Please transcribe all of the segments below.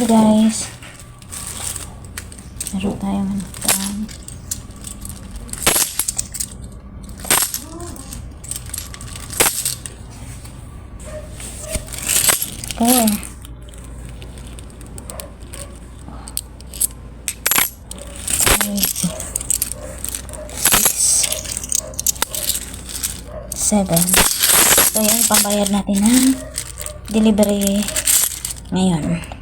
Hello guys. Meron tayong dyan. Okay. Six, seven. So, yan, pambayad natin ng delivery ngayon.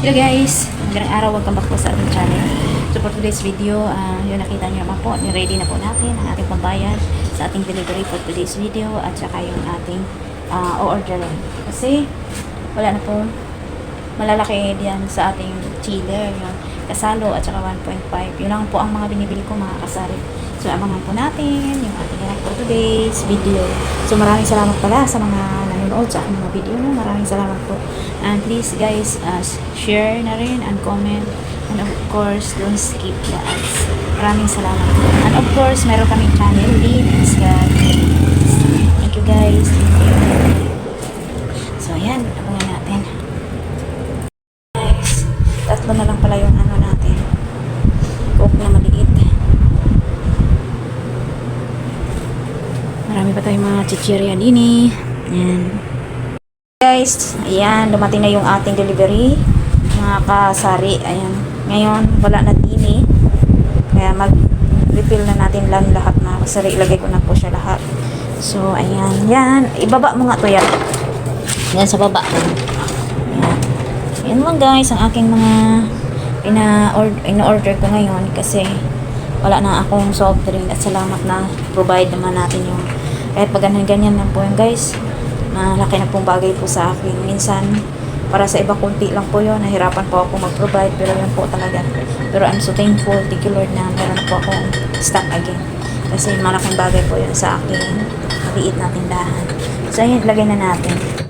Hello guys! Magandang araw, welcome back po sa ating channel. So for today's video, ah, yung nakita nyo naman po, ni-ready na po natin ang ating pambayad sa ating delivery for today's video at saka yung ating uh, o-orderin. Kasi wala na po malalaki diyan sa ating chiller, yung kasalo at saka 1.5. Yun lang po ang mga binibili ko mga kasari. So abangan po natin yung ating for today's video. So maraming salamat pala sa mga nanonood sa aking mga video. No? Maraming salamat po. And please guys, uh, share na rin and comment. And of course, don't skip the ads. Maraming salamat po. And of course, meron kaming channel, God. Thank you guys. Thank you. So ayan, abangan natin. Guys, tatlo na lang pala yung ano natin. Coke na maliit. Marami pa tayong mga chichirya din eh. Ayan. Guys, ayan, dumating na yung ating delivery. Mga kasari, ayan. Ngayon, wala na din eh. Kaya mag-refill na natin lang lahat na kasari. Ilagay ko na po siya lahat. So, ayan. Yan. Ibaba mo nga to yan. Yan sa baba. Ayan. Yan lang guys, ang aking mga ina-order, ina-order ko ngayon kasi wala na akong soft drink at salamat na provide naman natin yung kahit pag ganyan-ganyan lang po yun guys malaki na pong bagay po sa akin. Minsan para sa iba kunti lang po yun. Nahirapan po ako mag-provide pero yun po talaga. Pero I'm so thankful. Thank you Lord na meron po akong stock again. Kasi malaking bagay po yun sa akin. Maliit na tindahan. So ayun lagay na natin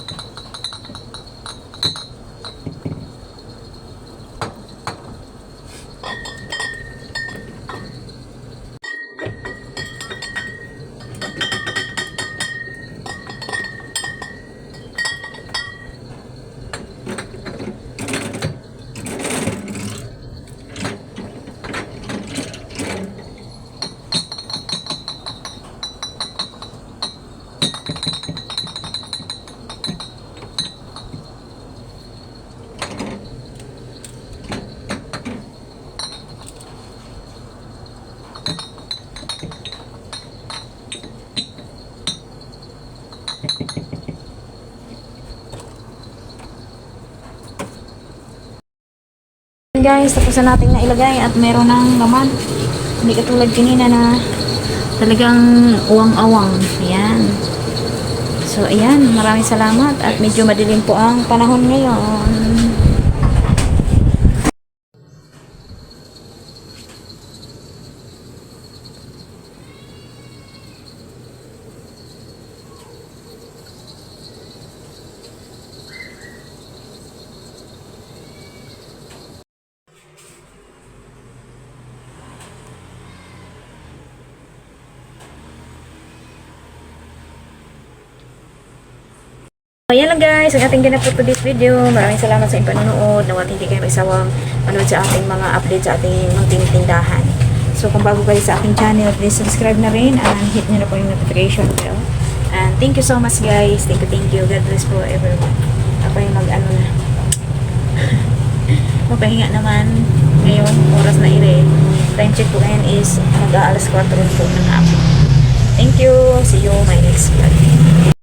guys, tapos na natin nailagay at meron ng laman. Hindi katulad kanina na talagang uwang-awang. Ayan. So, ayan. Maraming salamat at medyo madilim po ang panahon ngayon. Ayan lang guys, ang ating ganap for today's video. Maraming salamat sa inyong panonood. Nawat hindi kayo magsawang manood sa ating mga updates sa ating mga tinitindahan. So kung bago kayo sa aking channel, please subscribe na rin and hit nyo na po yung notification bell. And thank you so much guys. Thank you, thank you. God bless po everyone. Ako yung mag-ano na. Magpahinga naman. Ngayon, oras na ire. Time check po ngayon is mag-aalas 4 po ng hapon. Thank you. See you my next vlog.